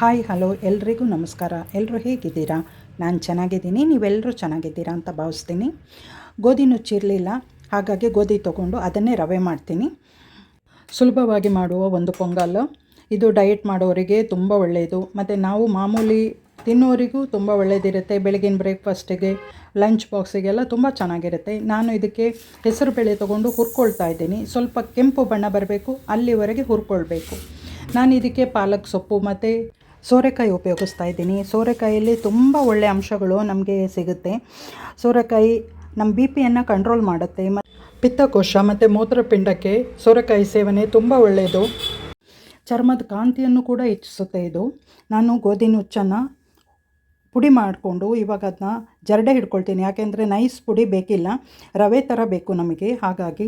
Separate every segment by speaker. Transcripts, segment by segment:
Speaker 1: Hi hello ಎಲ್ರಿಗೂ ನಮಸ್ಕಾರ. ಎಲ್ಲರೂ ಹೇಗಿದ್ದೀರಾ? ನಾನು ಚೆನ್ನಾಗಿದ್ದೀನಿ. ನೀವೆಲ್ಲರೂ ಚೆನ್ನಾಗಿದ್ದೀರಾ ಅಂತ ಭಾವಿಸ್ತೀನಿ. ಗೋಧಿ ನುಚ್ಚಿರಲಿಲ್ಲ. ಹಾಗಾಗಿ ಗೋಧಿ ತೊಗೊಂಡು ಅದನ್ನೇ ರವೆ ಮಾಡ್ತೀನಿ. ಸುಲಭವಾಗಿ ಮಾಡುವ ಒಂದು ಪೊಂಗಲ್. ಇದು ಡಯಟ್ ಮಾಡೋರಿಗೆ ತುಂಬ ಒಳ್ಳೆಯದು ಮತ್ತು ನಾವು ಮಾಮೂಲಿ ತಿನ್ನೋರಿಗೂ ತುಂಬ ಒಳ್ಳೆಯದಿರುತ್ತೆ ಬೆಳಗಿನ ಬ್ರೇಕ್ಫಾಸ್ಟಿಗೆ, ಲಂಚ್ ಬಾಕ್ಸಿಗೆಲ್ಲ ತುಂಬ ಚೆನ್ನಾಗಿರುತ್ತೆ. ನಾನು ಇದಕ್ಕೆ ಹೆಸರು ಬೇಳೆ ತೊಗೊಂಡು ಹುರ್ಕೊಳ್ತಾ ಇದ್ದೀನಿ. ಸ್ವಲ್ಪ ಕೆಂಪು ಬಣ್ಣ ಬರಬೇಕು, ಅಲ್ಲಿವರೆಗೆ ಹುರ್ಕೊಳ್ಬೇಕು. ನಾನು ಇದಕ್ಕೆ ಪಾಲಕ್ ಸೊಪ್ಪು ಮತ್ತು ಸೋರೆಕಾಯಿ ಉಪಯೋಗಿಸ್ತಾ ಇದ್ದೀನಿ. ಸೋರೆಕಾಯಲ್ಲಿ ತುಂಬ ಒಳ್ಳೆಯ ಅಂಶಗಳು ನಮಗೆ ಸಿಗುತ್ತೆ. ಸೋರೆಕಾಯಿ ನಮ್ಮ ಬಿ ಪಿಯನ್ನು ಕಂಟ್ರೋಲ್ ಮಾಡುತ್ತೆ. ಮತ್ತು ಪಿತ್ತಕೋಶ ಮತ್ತು ಮೂತ್ರಪಿಂಡಕ್ಕೆ ಸೋರೆಕಾಯಿ ಸೇವನೆ ತುಂಬ ಒಳ್ಳೆಯದು ಚರ್ಮದ ಕಾಂತಿಯನ್ನು ಕೂಡ ಹೆಚ್ಚಿಸುತ್ತೆ ಇದು. ನಾನು ಗೋಧಿ ನುಚ್ಚನ್ನು ಪುಡಿ ಮಾಡಿಕೊಂಡು ಇವಾಗ ಅದನ್ನ ಜರಡೆ ಹಿಡ್ಕೊಳ್ತೀನಿ. ಯಾಕೆಂದರೆ ನೈಸ್ ಪುಡಿ ಬೇಕಿಲ್ಲ. ರವೆ ಥರ ಬೇಕು ನಮಗೆ. ಹಾಗಾಗಿ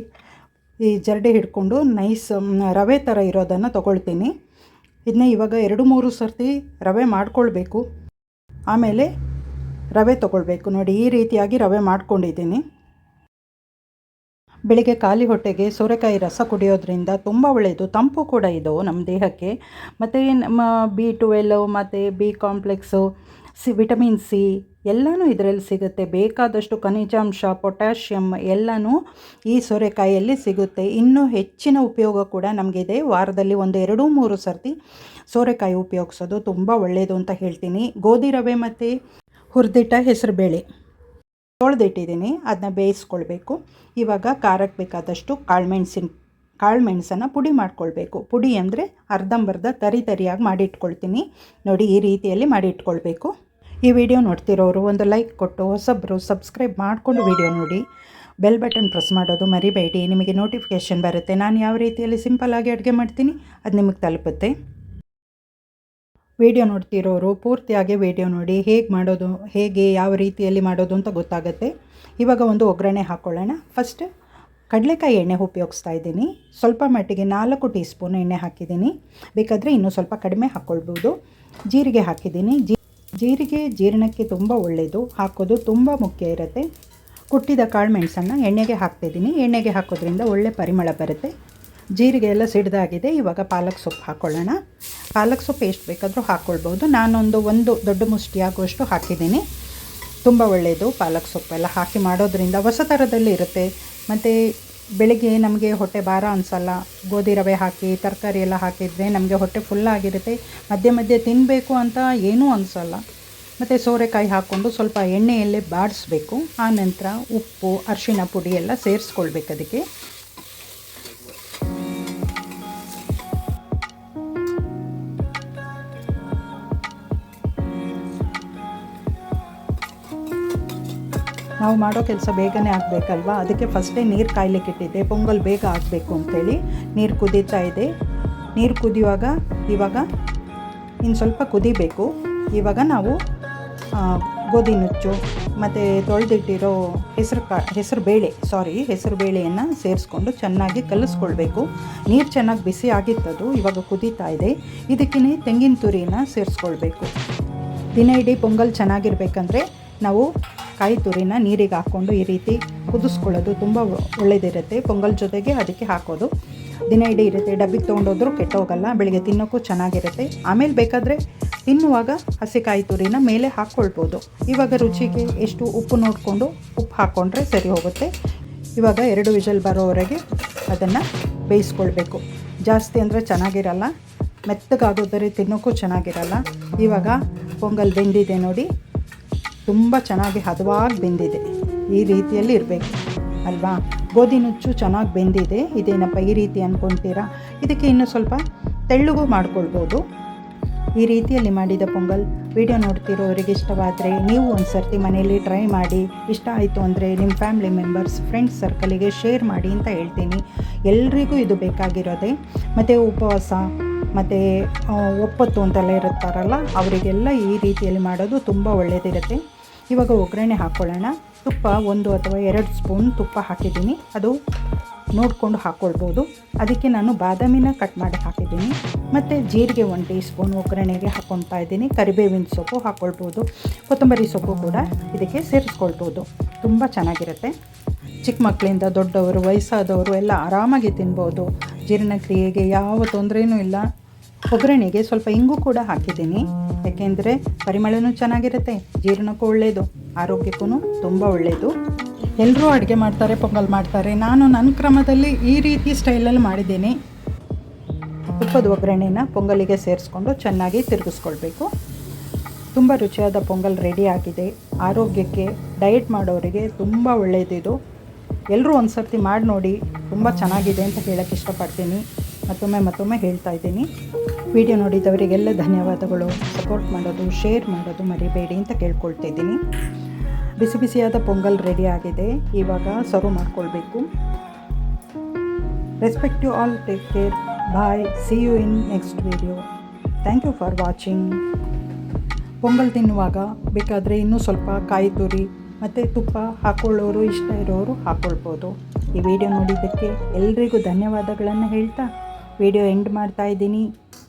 Speaker 1: ಈ ಜರಡೆ ಹಿಡ್ಕೊಂಡು ನೈಸ್ ರವೆ ಥರ ಇರೋದನ್ನು ತೊಗೊಳ್ತೀನಿ. ಇದನ್ನ ಇವಾಗ ಎರಡು ಮೂರು ಸರ್ತಿ ರವೆ ಮಾಡ್ಕೊಳ್ಬೇಕು. ಆಮೇಲೆ ರವೆ ತೊಗೊಳ್ಬೇಕು. ನೋಡಿ, ಈ ರೀತಿಯಾಗಿ ರವೆ ಮಾಡ್ಕೊಂಡಿದ್ದೀನಿ. ಬೆಳಿಗ್ಗೆ ಖಾಲಿ ಹೊಟ್ಟೆಗೆ ಸೋರೆಕಾಯಿ ರಸ ಕುಡಿಯೋದ್ರಿಂದ ತುಂಬ ಒಳ್ಳೆಯದು ತಂಪು ಕೂಡ ಇದು ನಮ್ಮ ದೇಹಕ್ಕೆ. ಮತ್ತು ನಮ್ಮ ಬಿ ಟುವೆಲ್ ಮತ್ತು B complex C, vitamin C ಎಲ್ಲನೂ ಇದರಲ್ಲಿ ಸಿಗುತ್ತೆ. ಬೇಕಾದಷ್ಟು ಖನಿಜಾಂಶ ಪೊಟ್ಯಾಷಿಯಮ್ ಎಲ್ಲನೂ ಈ ಸೋರೆಕಾಯಿಯಲ್ಲಿ ಸಿಗುತ್ತೆ. ಇನ್ನೂ ಹೆಚ್ಚಿನ ಉಪಯೋಗ ಕೂಡ ನಮಗಿದೆ. ವಾರದಲ್ಲಿ ಒಂದು ಎರಡು ಮೂರು ಸರ್ತಿ ಸೋರೆಕಾಯಿ ಉಪಯೋಗಿಸೋದು ತುಂಬ ಒಳ್ಳೆಯದು ಅಂತ ಹೇಳ್ತೀನಿ. ಗೋಧಿ ರವೆ ಮತ್ತು ಹುರಿದಿಟ್ಟ ಹೆಸರುಬೇಳೆ ತೊಳೆದಿಟ್ಟಿದ್ದೀನಿ. ಅದನ್ನ ಬೇಯಿಸ್ಕೊಳ್ಬೇಕು. ಇವಾಗ ಖಾರಕ್ಕೆ ಬೇಕಾದಷ್ಟು ಕಾಳುಮೆಣಸಿನ ಕಾಳುಮೆಣಸನ್ನು ಪುಡಿ ಮಾಡ್ಕೊಳ್ಬೇಕು. ಪುಡಿ ಅಂದರೆ ಅರ್ಧಂಬರ್ಧ ತರಿ ತರಿಯಾಗಿ ಮಾಡಿಟ್ಕೊಳ್ತೀನಿ. ನೋಡಿ, ಈ ರೀತಿಯಲ್ಲಿ ಮಾಡಿಟ್ಕೊಳ್ಬೇಕು. ಈ ವಿಡಿಯೋ ನೋಡ್ತಿರೋರು ಒಂದು ಲೈಕ್ ಕೊಟ್ಟು, ಹೊಸಬ್ರು ಸಬ್ಸ್ಕ್ರೈಬ್ ಮಾಡಿಕೊಂಡು ವಿಡಿಯೋ ನೋಡಿ. ಬೆಲ್ ಬಟನ್ ಪ್ರೆಸ್ ಮಾಡೋದು ಮರಿಬೇಡಿ. ನಿಮಗೆ ನೋಟಿಫಿಕೇಷನ್ ಬರುತ್ತೆ. ನಾನು ಯಾವ ರೀತಿಯಲ್ಲಿ ಸಿಂಪಲ್ಲಾಗಿ ಅಡುಗೆ ಮಾಡ್ತೀನಿ, ಅದು ನಿಮಗೆ ತಲುಪುತ್ತೆ. ವಿಡಿಯೋ ನೋಡ್ತಿರೋರು ಪೂರ್ತಿಯಾಗಿ ವಿಡಿಯೋ ನೋಡಿ. ಹೇಗೆ ಮಾಡೋದು, ಹೇಗೆ ಯಾವ ರೀತಿಯಲ್ಲಿ ಮಾಡೋದು ಅಂತ ಗೊತ್ತಾಗುತ್ತೆ. ಇವಾಗ ಒಂದು ಒಗ್ಗರಣೆ ಹಾಕ್ಕೊಳ್ಳೋಣ ಫಸ್ಟ್ ಕಡಲೆಕಾಯಿ ಎಣ್ಣೆ ಉಪಯೋಗಿಸ್ತಾ ಇದ್ದೀನಿ. ಸ್ವಲ್ಪ ಮಟ್ಟಿಗೆ ನಾಲ್ಕು ಟೀ ಸ್ಪೂನ್ ಎಣ್ಣೆ ಹಾಕಿದ್ದೀನಿ. ಬೇಕಾದರೆ ಇನ್ನೂ ಸ್ವಲ್ಪ ಕಡಿಮೆ ಹಾಕ್ಕೊಳ್ಬೋದು ಜೀರಿಗೆ ಹಾಕಿದ್ದೀನಿ. ಜೀರಿಗೆ ಜೀರ್ಣಕ್ಕೆ ತುಂಬ ಒಳ್ಳೆಯದು ಹಾಕೋದು ತುಂಬ ಮುಖ್ಯ ಇರುತ್ತೆ. ಕುಟ್ಟಿದ ಕಾಳು ಮೆಣಸನ್ನು ಎಣ್ಣೆಗೆ ಹಾಕ್ತಿದ್ದೀನಿ. ಎಣ್ಣೆಗೆ ಹಾಕೋದ್ರಿಂದ ಒಳ್ಳೆ ಪರಿಮಳ ಬರುತ್ತೆ. ಜೀರಿಗೆ ಎಲ್ಲ ಸಿಡ್ದಾಗಿದೆ. ಇವಾಗ ಪಾಲಕ್ ಸೊಪ್ಪು ಹಾಕ್ಕೊಳ್ಳೋಣ ಪಾಲಕ್ ಸೊಪ್ಪು ಎಷ್ಟು ಬೇಕಾದರೂ ಹಾಕ್ಕೊಳ್ಬೋದು ನಾನೊಂದು ಒಂದು ದೊಡ್ಡ ಮುಷ್ಟಿ ಆಗುವಷ್ಟು ಹಾಕಿದ್ದೀನಿ. ತುಂಬ ಒಳ್ಳೆಯದು ಪಾಲಕ್ ಸೊಪ್ಪೆಲ್ಲ ಹಾಕಿ ಮಾಡೋದ್ರಿಂದ ಹೊಸ ಥರದಲ್ಲಿ ಇರುತ್ತೆ. ಮತ್ತು ಬೆಳಿಗ್ಗೆ ನಮಗೆ ಹೊಟ್ಟೆ ಭಾರ ಅನಿಸಲ್ಲ, ಗೋಧಿ ರವೆ ಹಾಕಿ, ತರಕಾರಿ ಎಲ್ಲ ಹಾಕಿದರೆ ನಮಗೆ ಹೊಟ್ಟೆ ಫುಲ್ ಆಗಿರುತ್ತೆ. ಮಧ್ಯೆ ಮಧ್ಯೆ ತಿನ್ನಬೇಕು ಅಂತ ಏನೂ ಅನಿಸಲ್ಲ. ಮತ್ತು ಸೋರೆಕಾಯಿ ಹಾಕ್ಕೊಂಡು ಸ್ವಲ್ಪ ಎಣ್ಣೆಯಲ್ಲೇ ಬಾಡಿಸ್ಬೇಕು. ಆನಂತರ ಉಪ್ಪು ಅರಿಶಿನ ಪುಡಿ ಎಲ್ಲ ಸೇರಿಸ್ಕೊಳ್ಬೇಕು ಅದಕ್ಕೆ. ನಾವು ಮಾಡೋ ಕೆಲಸ ಬೇಗನೆ ಆಗಬೇಕಲ್ವಾ? ಅದಕ್ಕೆ ಫಸ್ಟೇ ನೀರು ಕಾಯ್ಲಿಕ್ಕೆ ಇಟ್ಟಿದ್ದೆ. ಪೊಂಗಲ್ ಬೇಗ ಆಗಬೇಕು ಅಂಥೇಳಿ ನೀರು ಕುದೀತಾ ಇದೆ. ನೀರು ಕುದಿಯುವಾಗ ಇವಾಗ ಇನ್ನು ಸ್ವಲ್ಪ ಕುದಿಬೇಕು. ಇವಾಗ ನಾವು ಗೋಧಿ ನುಚ್ಚು ಮತ್ತು ತೊಳೆದಿಟ್ಟಿರೋ ಹೆಸರು ಕಾ, ಹೆಸರು ಬೇಳೆ ಸಾರಿ ಹೆಸರು ಬೇಳೆಯನ್ನು ಸೇರಿಸ್ಕೊಂಡು ಚೆನ್ನಾಗಿ ಕಲಿಸ್ಕೊಳ್ಬೇಕು. ನೀರು ಚೆನ್ನಾಗಿ ಬಿಸಿ ಆಗಿತ್ತದು, ಇವಾಗ ಕುದೀತಾ ಇದೆ. ಇದಕ್ಕೇ ತೆಂಗಿನ ತುರಿನ ಸೇರಿಸ್ಕೊಳ್ಬೇಕು. ದಿನ ಇಡೀ ಪೊಂಗಲ್ ಚೆನ್ನಾಗಿರ್ಬೇಕಂದ್ರೆ ನಾವು ಕಾಯಿ ತುರಿನ ನೀರಿಗೆ ಹಾಕ್ಕೊಂಡು ಈ ರೀತಿ ಕುದಿಸ್ಕೊಳ್ಳೋದು ತುಂಬ ಒಳ್ಳೆಯದಿರುತ್ತೆ ಪೊಂಗಲ್ ಜೊತೆಗೆ ಅದಕ್ಕೆ ಹಾಕೋದು. ದಿನ ಇಡೀ ಇರುತ್ತೆ. ಡಬ್ಬಿಗೆ ತೊಗೊಂಡೋದ್ರೂ ಕೆಟ್ಟೋಗಲ್ಲ. ಬೆಳಿಗ್ಗೆ ತಿನ್ನೋಕ್ಕೂ ಚೆನ್ನಾಗಿರುತ್ತೆ. ಆಮೇಲೆ ಬೇಕಾದರೆ ತಿನ್ನುವಾಗ ಹಸಿಕಾಯಿ ತುರಿನ ಮೇಲೆ ಹಾಕ್ಕೊಳ್ಬೋದು. ಇವಾಗ ರುಚಿಗೆ ಎಷ್ಟು ಉಪ್ಪು ನೋಡಿಕೊಂಡು ಉಪ್ಪು ಹಾಕ್ಕೊಂಡ್ರೆ ಸರಿ ಹೋಗುತ್ತೆ. ಇವಾಗ ಎರಡು ವಿಷಲ್ ಬರೋವರೆಗೆ ಅದನ್ನು ಬೇಯಿಸ್ಕೊಳ್ಬೇಕು. ಜಾಸ್ತಿ ಅಂದರೆ ಚೆನ್ನಾಗಿರಲ್ಲ. ಮೆತ್ತಗಾಗೋದರೆ ತಿನ್ನೋಕ್ಕೂ ಚೆನ್ನಾಗಿರಲ್ಲ. ಇವಾಗ ಪೊಂಗಲ್ ಬೆಂದಿದೆ ನೋಡಿ. ತುಂಬ ಚೆನ್ನಾಗಿ ಹದವಾಗಿ ಬೆಂದಿದೆ. ಈ ರೀತಿಯಲ್ಲಿ ಇರಬೇಕು. ಅಲ್ವಾ? ಗೋಧಿ ನುಚ್ಚು ಚೆನ್ನಾಗಿ ಬೆಂದಿದೆ. ಇದೇನಪ್ಪ ಈ ರೀತಿ ಅಂದ್ಕೊತೀರಾ ಇದಕ್ಕೆ ಇನ್ನೂ ಸ್ವಲ್ಪ ತೆಳ್ಳಗೂ ಮಾಡ್ಕೊಳ್ಬೋದು. ಈ ರೀತಿಯಲ್ಲಿ ಮಾಡಿದ ಪೊಂಗಲ್ ವಿಡಿಯೋ ನೋಡ್ತಿರೋರಿಗೆ ಇಷ್ಟವಾದರೆ ನೀವು ಒಂದು ಸರ್ತಿ ಮನೆಯಲ್ಲಿ ಟ್ರೈ ಮಾಡಿ. ಇಷ್ಟ ಆಯಿತು ಅಂದರೆ ನಿಮ್ಮ ಫ್ಯಾಮಿಲಿ ಮೆಂಬರ್ಸ್, ಫ್ರೆಂಡ್ಸ್ ಸರ್ಕಲಿಗೆ ಶೇರ್ ಮಾಡಿ ಅಂತ ಹೇಳ್ತೀನಿ. ಎಲ್ರಿಗೂ ಇದು ಬೇಕಾಗಿರೋದೆ. ಮತ್ತು ಉಪವಾಸ, ಮತ್ತು ಒಪ್ಪತ್ತು ಅಂತೆಲ್ಲ ಇರುತ್ತಾರಲ್ಲ, ಅವರಿಗೆಲ್ಲ ಈ ರೀತಿಯಲ್ಲಿ ಮಾಡೋದು ತುಂಬ ಒಳ್ಳೆಯದಿರುತ್ತೆ ಇವಾಗ ಒಗ್ಗರಣೆ ಹಾಕ್ಕೊಳ್ಳೋಣ ತುಪ್ಪ ಒಂದು ಅಥವಾ ಎರಡು ಸ್ಪೂನ್ ತುಪ್ಪ ಹಾಕಿದ್ದೀನಿ. ಅದು ನೋಡಿಕೊಂಡು ಹಾಕ್ಕೊಳ್ಬೋದು ಅದಕ್ಕೆ ನಾನು ಬಾದಾಮಿನ ಕಟ್ ಮಾಡಿ ಹಾಕಿದ್ದೀನಿ. ಮತ್ತು ಜೀರಿಗೆ ಒಂದು ಟೀ ಸ್ಪೂನ್ ಒಗ್ಗರಣೆಗೆ ಹಾಕ್ಕೊಳ್ತಾ ಇದ್ದೀನಿ. ಕರಿಬೇವಿನ ಸೊಪ್ಪು ಹಾಕ್ಕೊಳ್ಬೋದು ಕೊತ್ತಂಬರಿ ಸೊಪ್ಪು ಕೂಡ ಇದಕ್ಕೆ ಸೇರಿಸ್ಕೊಳ್ಬೋದು. ತುಂಬ ಚೆನ್ನಾಗಿರುತ್ತೆ. ಚಿಕ್ಕ ಮಕ್ಕಳಿಂದ ದೊಡ್ಡವರು, ವಯಸ್ಸಾದವರು ಎಲ್ಲ ಆರಾಮಾಗಿ ತಿನ್ಬೋದು. ಜೀರ್ಣಕ್ರಿಯೆಗೆ ಯಾವ ತೊಂದರೆಯೂ ಇಲ್ಲ. ಒಗ್ಗರಣೆಗೆ ಸ್ವಲ್ಪ ಇಂಗು ಕೂಡ ಹಾಕಿದ್ದೀನಿ. ಯಾಕೆಂದರೆ ಪರಿಮಳನೂ ಚೆನ್ನಾಗಿರುತ್ತೆ, ಜೀರ್ಣಕ್ಕೂ ಒಳ್ಳೆಯದು ಆರೋಗ್ಯಕ್ಕೂ ತುಂಬ ಒಳ್ಳೆಯದು ಎಲ್ಲರೂ ಅಡುಗೆ ಮಾಡ್ತಾರೆ, ಪೊಂಗಲ್ ಮಾಡ್ತಾರೆ. ನಾನು ನನ್ನ ಕ್ರಮದಲ್ಲಿ ಈ ರೀತಿ ಸ್ಟೈಲಲ್ಲಿ ಮಾಡಿದ್ದೀನಿ. ತುಪ್ಪದ ಒಗ್ಗರಣೆನ ಪೊಂಗಲಿಗೆ ಸೇರಿಸ್ಕೊಂಡು ಚೆನ್ನಾಗಿ ತಿರುಗಿಸ್ಕೊಳ್ಬೇಕು. ತುಂಬ ರುಚಿಯಾದ ಪೊಂಗಲ್ ರೆಡಿ ಆಗಿದೆ. ಆರೋಗ್ಯಕ್ಕೆ, ಡಯಟ್ ಮಾಡೋರಿಗೆ ತುಂಬ ಒಳ್ಳೆಯದಿದು ಎಲ್ಲರೂ ಒಂದು ಸರ್ತಿ ಮಾಡಿ ನೋಡಿ, ತುಂಬ ಚೆನ್ನಾಗಿದೆ ಅಂತ ಹೇಳೋಕ್ಕೆ ಇಷ್ಟಪಡ್ತೀನಿ. ಮತ್ತೊಮ್ಮೆ ಮತ್ತೊಮ್ಮೆ ಹೇಳ್ತಾ ಇದ್ದೀನಿ. ವಿಡಿಯೋ ನೋಡಿದವರಿಗೆಲ್ಲ ಧನ್ಯವಾದಗಳು. ಸಪೋರ್ಟ್ ಮಾಡೋದು, ಶೇರ್ ಮಾಡೋದು ಮರಿಬೇಡಿ ಅಂತ ಕೇಳ್ಕೊಳ್ತಿದ್ದೀನಿ ಬಿಸಿ ಬಿಸಿಯಾದ ಪೊಂಗಲ್ ರೆಡಿ ಆಗಿದೆ. ಇವಾಗ ಸರ್ವ್ ಮಾಡ್ಕೊಳ್ಬೇಕು. Respect to all take care bye see you in next video thank you for watching pongal ತಿನ್ನುವಾಗ ಬೇಕಾದರೆ ಇನ್ನೂ ಸ್ವಲ್ಪ ಕಾಯಿ ತುರಿ ಮತ್ತು ತುಪ್ಪ ಹಾಕ್ಕೊಳ್ಳೋರು ಇಷ್ಟ ಇರೋರು ಹಾಕ್ಕೊಳ್ಬೋದು ಈ ವಿಡಿಯೋ ನೋಡಿದ್ದಕ್ಕೆ ಎಲ್ರಿಗೂ ಧನ್ಯವಾದಗಳನ್ನು ಹೇಳ್ತಾ ವಿಡಿಯೋ ಎಂಡ್ ಮಾಡ್ತಾ ಇದ್ದೀನಿ.